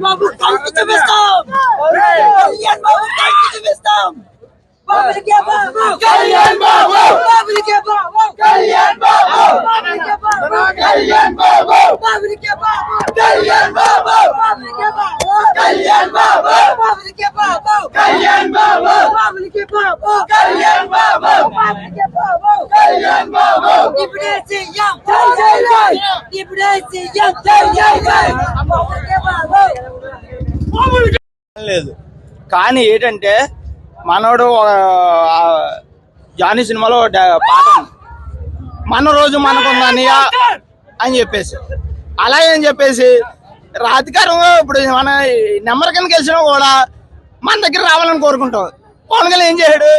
బాబు కలిపి చూపిస్తాం బాబు కలిపి చూపిస్తాం బాబులకే బాబు కళ్యాణ్ బాబు బాబులకే బాబు కళ్యాణ్ బాబు బాబులకే బాబు కళ్యాణ్ బాబు బాబులకే బాబు కళ్యాణ్ బాబు బాబులకే బాబు కళ్యాణ్ బాబు బాబులకే బాబు కళ్యాణ్ బాబు బాబులకే బాబు కళ్యాణ్ బాబు బాబులకే బాబు కళ్యాణ్ బాబు ఇప్పుడే సీఎం జై జై జై ఇప్పుడే సీఎం జై జై జై బాబులకే బాబు లేదు. కానీ ఏంటంటే మనోడు జానీ సినిమాలో ఒక పాట మన రోజు మనకుందనియ అని చెప్పేసి. అలాగే అని చెప్పేసి రాధికారం ఇప్పుడు మన నెంబర్ కింద గెలిచినా కూడా మన దగ్గర రావాలని కోరుకుంటాం. పవన్ కళ్యాణ్ ఏం చేయడు?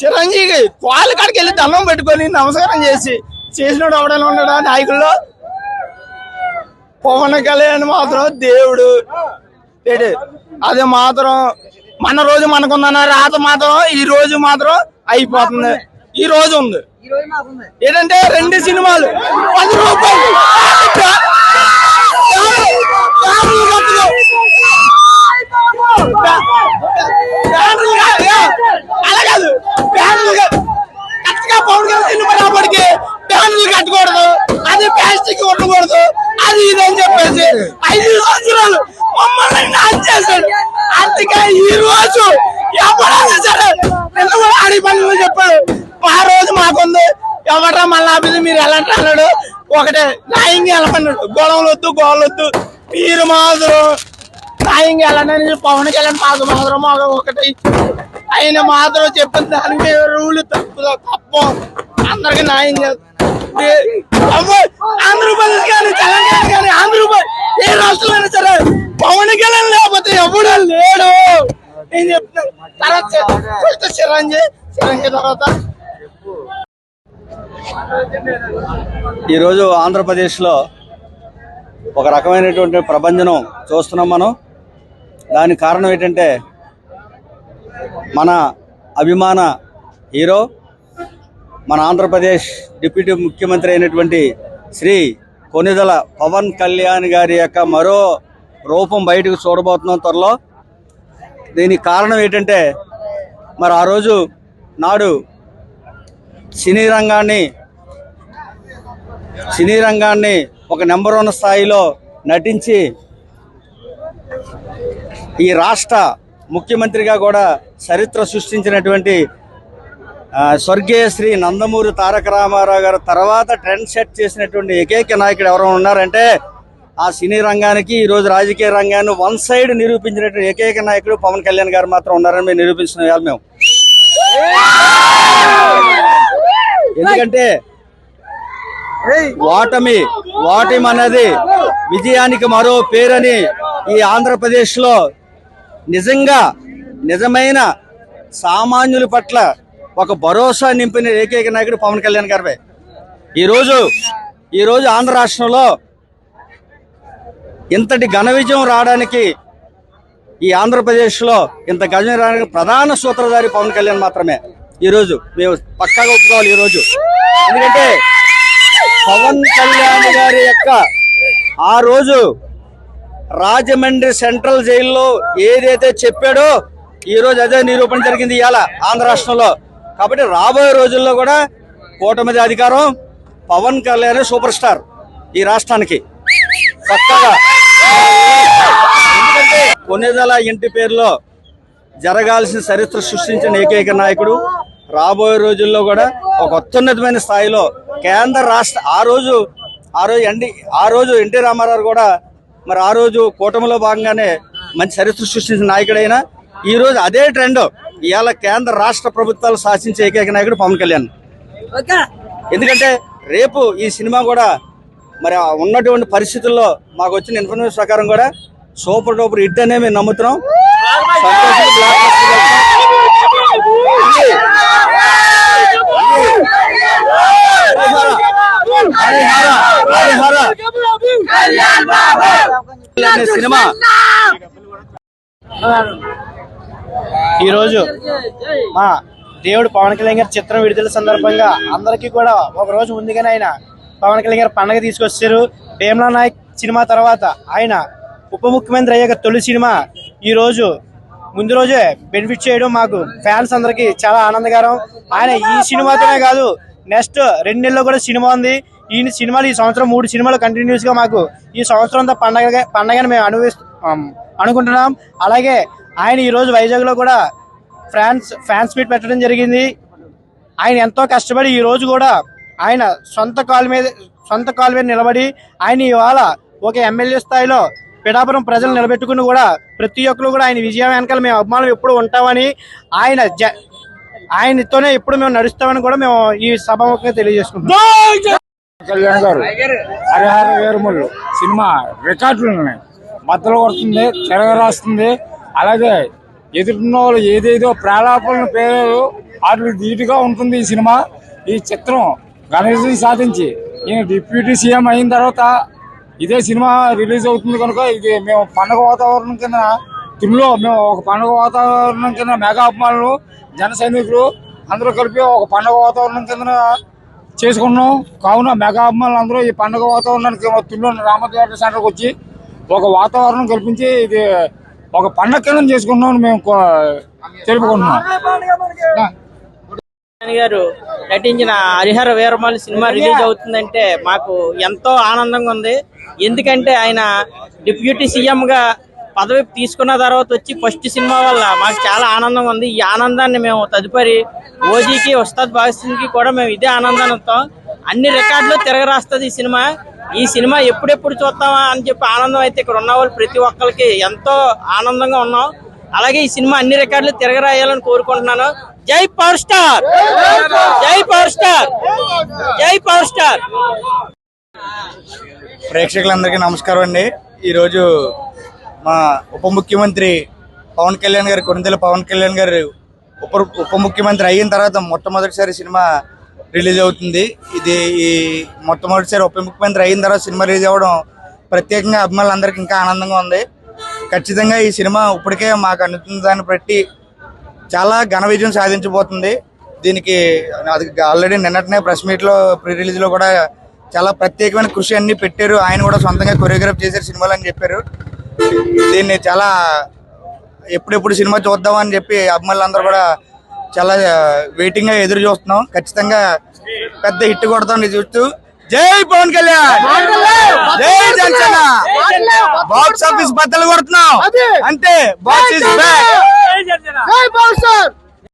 చిరంజీవి వాళ్ళ కాడికి వెళ్ళి దండం పెట్టుకొని నమస్కారం చేసి చేసినోడు ఎవడైనా ఉన్నాడా నాయకుల్లో? పవన్ కళ్యాణ్ మాత్రం దేవుడు. అదే అది మాత్రం మన రోజు మనకుందన్న రాత మాత్రం ఈ రోజు మాత్రం అయిపోతుంది ఈ రోజు ఉంది ఏంటంటే రెండు సినిమాలు పది రూపాయలు ఫ్యామిలీ కట్టుకో. ఫ్యామిలీ కాదు. అలా కాదు ఫ్యామిలీ కాదు. కరెక్ట్గా పవన్ కళ్యాణ్ సినిమా రాబడికి ఫ్యామిలీ కట్టకూడదు అది ప్లాస్టిక్ ఉండకూడదు అది ఇది అని చెప్పేసి ఐదు సంవత్సరాలు మమ్మల్ని నాశనం చేశాడు అందుకే ఈ రోజు ఎవరైనా సరే నిన్న కూడా ఆడి పనులు చెప్పాడు ఆ రోజు మాకుంది ఎవరా మళ్ళా అభివృద్ధి మీరు ఎలా అన్నాడు? ఒకటే న్యాయంగా వెళ్ళమన్నాడు గొడవలు వద్దు గోడలు వద్దు. మీరు మాత్రం న్యాయంగా వెళ్ళండి పవన్ కళ్యాణ్ మాకు మాత్రం మాకు ఒకటి. ఆయన మాత్రం చెప్పిన దాని మీద రూల్ తప్పు తప్పు అందరికి న్యాయం చేస్తారు అందరూ కానీ తెలంగాణ కానీ ఆంధ్రప్రదేశ్ ఏ రాష్ట్రంలో సరే పవన్ కళ్యాణ్ లేకపోతే ఎవడు లేడు నేను చెప్తున్నాను తర్వాత తర్వాత. ఈరోజు ఆంధ్రప్రదేశ్లో ఒక రకమైనటువంటి ప్రభంజనం చూస్తున్నాం మనం. దానికి కారణం ఏంటంటే మన అభిమాన హీరో మన ఆంధ్రప్రదేశ్ డిప్యూటీ ముఖ్యమంత్రి అయినటువంటి శ్రీ కొనిదల పవన్ కళ్యాణ్ గారి యొక్క మరో రూపం బయటకు చూడబోతున్నాం త్వరలో. దీనికి కారణం ఏంటంటే మరి ఆ రోజు నాడు సినీ రంగాన్ని సినీ రంగాన్ని ఒక నెంబర్ వన్ స్థాయిలో నటించి ఈ రాష్ట్ర ముఖ్యమంత్రిగా కూడా చరిత్ర సృష్టించినటువంటి స్వర్గీయ శ్రీ నందమూరి తారక రామారావు గారు తర్వాత ట్రెండ్ సెట్ చేసినటువంటి ఏకైక నాయకుడు ఎవరైనా ఉన్నారంటే ఆ సినీ రంగానికి ఈ రోజు రాజకీయ రంగాన్ని వన్ సైడ్ నిరూపించినటువంటి ఏకైక నాయకుడు పవన్ కళ్యాణ్ గారు మాత్రం ఉన్నారని మేము నిరూపించిన మేము. ఎందుకంటే ఓటమి ఓటమి అనేది విజయానికి మరో పేరని ఈ ఆంధ్రప్రదేశ్లో నిజంగా నిజమైన సామాన్యుల పట్ల ఒక భరోసా నింపిన ఏకైక నాయకుడు పవన్ కళ్యాణ్ గారిపై ఈరోజు ఈరోజు ఆంధ్ర రాష్ట్రంలో ఇంతటి ఘన విజయం రావడానికి ఈ ఆంధ్రప్రదేశ్లో ఇంత గజం రావడానికి ప్రధాన సూత్రధారి పవన్ కళ్యాణ్ మాత్రమే. ఈరోజు మేము పక్కాగా ఒప్పుకోవాలి ఈరోజు. ఎందుకంటే పవన్ కళ్యాణ్ గారి యొక్క ఆ రోజు రాజమండ్రి సెంట్రల్ జైల్లో ఏదైతే చెప్పాడో ఈ రోజు అదే నిరూపణ జరిగింది ఇవాళ ఆంధ్ర రాష్ట్రంలో. కాబట్టి రాబోయే రోజుల్లో కూడా కూటమిది అధికారం పవన్ కళ్యాణ్ సూపర్ స్టార్ ఈ రాష్ట్రానికి. పక్కగా ఎందుకంటే కొన్నిదల ఇంటి పేరులో జరగాల్సిన చరిత్ర సృష్టించిన ఏకైక నాయకుడు రాబోయే రోజుల్లో కూడా ఒక అత్యున్నతమైన స్థాయిలో కేంద్ర రాష్ట్ర ఆ రోజు ఆ రోజు ఎన్డి ఆ రోజు ఎన్టీ రామారావు కూడా మరి ఆ రోజు కూటమిలో భాగంగానే మంచి చరిత్ర సృష్టించిన నాయకుడైన. ఈ రోజు అదే ట్రెండ్ ఇవాళ కేంద్ర రాష్ట్ర ప్రభుత్వాలు శాసించే ఏకైక నాయకుడు పవన్ కళ్యాణ్. ఎందుకంటే రేపు ఈ సినిమా కూడా మరి ఆ ఉన్నటువంటి పరిస్థితుల్లో మాకు వచ్చిన ఇన్ఫర్మేషన్ ప్రకారం కూడా సూపర్ డూపర్ హిట్ అనే మేము నమ్ముతున్నాం. సినిమా ఈరోజు మా దేవుడు పవన్ కళ్యాణ్ గారి చిత్రం విడుదల సందర్భంగా అందరికీ కూడా ఒక రోజు ముందుగానే ఆయన పవన్ కళ్యాణ్ గారు పండగ తీసుకొచ్చారు. భీమ్లా నాయక్ సినిమా తర్వాత ఆయన ఉప ముఖ్యమంత్రి అయ్యాక తొలి సినిమా ఈరోజు ముందు రోజే బెనిఫిట్ చేయడం మాకు ఫ్యాన్స్ అందరికీ చాలా ఆనందకరం. ఆయన ఈ సినిమాతోనే కాదు నెక్స్ట్ రెండు నెలల్లో కూడా సినిమా ఉంది. ఈ సినిమాలు ఈ సంవత్సరం మూడు సినిమాలు కంటిన్యూస్గా మాకు ఈ సంవత్సరం అంతా పండగ పండగని మేము అనుభవిస్తూ అనుకుంటున్నాం. అలాగే ఆయన ఈరోజు వైజాగ్లో కూడా ఫ్రాన్స్ ఫ్యాన్స్ మీట్ పెట్టడం జరిగింది. ఆయన ఎంతో కష్టపడి ఈరోజు కూడా ఆయన సొంత కాలు మీద సొంత కాలు మీద నిలబడి ఆయన ఇవాళ ఒక ఎమ్మెల్యే స్థాయిలో పిఠాపురం ప్రజలు నిలబెట్టుకుని కూడా ప్రతి ఒక్కరు కూడా ఆయన విజయం వెనకాల మేము అభిమానం ఎప్పుడు ఉంటామని ఆయన జ ఆయనతోనే ఎప్పుడు మేము నడుస్తామని కూడా మేము ఈ సభముఖంగా తెలియజేసుకుంటాం కళ్యాణ్ గారు హరిహర సినిమా రికార్డులు ఉన్నాయి. మద్దలు కొడుతుంది తిరగరాస్తుంది అలాగే ఎదుటిన్న వాళ్ళు ఏదేదో ప్రాలాపనలు పేరు వాటికి ధీటుగా ఉంటుంది ఈ సినిమా. ఈ చిత్రం ఘనవిజయం సాధించి. ఈయన డిప్యూటీ సీఎం అయిన తర్వాత ఇదే సినిమా రిలీజ్ అవుతుంది కనుక ఇది మేము పండగ వాతావరణం కింద తిరులో మేము ఒక పండగ వాతావరణం కింద మెగా అభిమానులు జన సైనికులు అందరూ కలిపి ఒక పండగ వాతావరణం కింద చేసుకున్నాం. కావున మెగా అభిమానులు అందరూ ఈ పండుగ వాతావరణానికి తుల్లో రామదేవ సెంటర్కి వచ్చి ఒక వాతావరణం కల్పించి ఇది ఒక పండగ కింద చేసుకున్నాం అని మేము తెలుపుకుంటున్నాం. గారు నటించిన హరిహర వీరమల్లి సినిమా రిలీజ్ అవుతుందంటే మాకు ఎంతో ఆనందంగా ఉంది. ఎందుకంటే ఆయన డిప్యూటీ సీఎం గా పదవి తీసుకున్న తర్వాత వచ్చి ఫస్ట్ సినిమా వల్ల మాకు చాలా ఆనందంగా ఉంది. ఈ ఆనందాన్ని మేము తదుపరి ఓజీకి ఉస్తాద్ భగత్ సింగ్కి కూడా మేము ఇదే ఆనందాన్ని ఇస్తాం. అన్ని రికార్డులు తిరగరాస్తుంది ఈ సినిమా. ఈ సినిమా ఎప్పుడెప్పుడు చూస్తామా అని చెప్పి ఆనందం అయితే ఇక్కడ ఉన్న వాళ్ళు ప్రతి ఒక్కరికి ఎంతో ఆనందంగా ఉన్నాం. అలాగే ఈ సినిమా అన్ని రికార్డులు తిరగరాయాలని కోరుకుంటున్నాను. జై పవర్ స్టార్! జై పవర్ స్టార్! జై పవర్ స్టార్! ప్రేక్షకులందరికీ నమస్కారం అండి. ఈరోజు మా ఉప ముఖ్యమంత్రి పవన్ కళ్యాణ్ గారు కొనిదెల పవన్ కళ్యాణ్ గారు ఉప ఉప ముఖ్యమంత్రి అయిన తర్వాత మొట్టమొదటిసారి సినిమా రిలీజ్ అవుతుంది. ఇది ఈ మొట్టమొదటిసారి ఉప ముఖ్యమంత్రి అయిన తర్వాత సినిమా రిలీజ్ అవ్వడం ప్రత్యేకంగా అభిమానులందరికీ ఇంకా ఆనందంగా ఉంది. ఖచ్చితంగా ఈ సినిమా ఇప్పటికే మాకు అందుతున్న దాన్ని బట్టి చాలా ఘన విజయం సాధించబోతుంది. దీనికి అది ఆల్రెడీ నిన్నటినే ప్రెస్ మీట్లో ప్రీ రిలీజ్లో కూడా చాలా ప్రత్యేకమైన కృషి అన్ని పెట్టారు. ఆయన కూడా సొంతంగా కొరియోగ్రాఫ్ చేశారు సినిమాలు అని చెప్పారు. దీన్ని చాలా ఎప్పుడెప్పుడు సినిమా చూద్దామని చెప్పి అభిమానులందరూ కూడా చాలా వెయిటింగ్గా ఎదురు చూస్తున్నాం. ఖచ్చితంగా పెద్ద హిట్ కొడతాం చూస్తూ జై పవన్ కళ్యాణ్! జై జనసేన! బాక్స్ ఆఫీస్ బద్దలు కొడుతున్నాం. అంతే బాక్స్ ఇస్ బ్యాక్ జై పవర్ సార్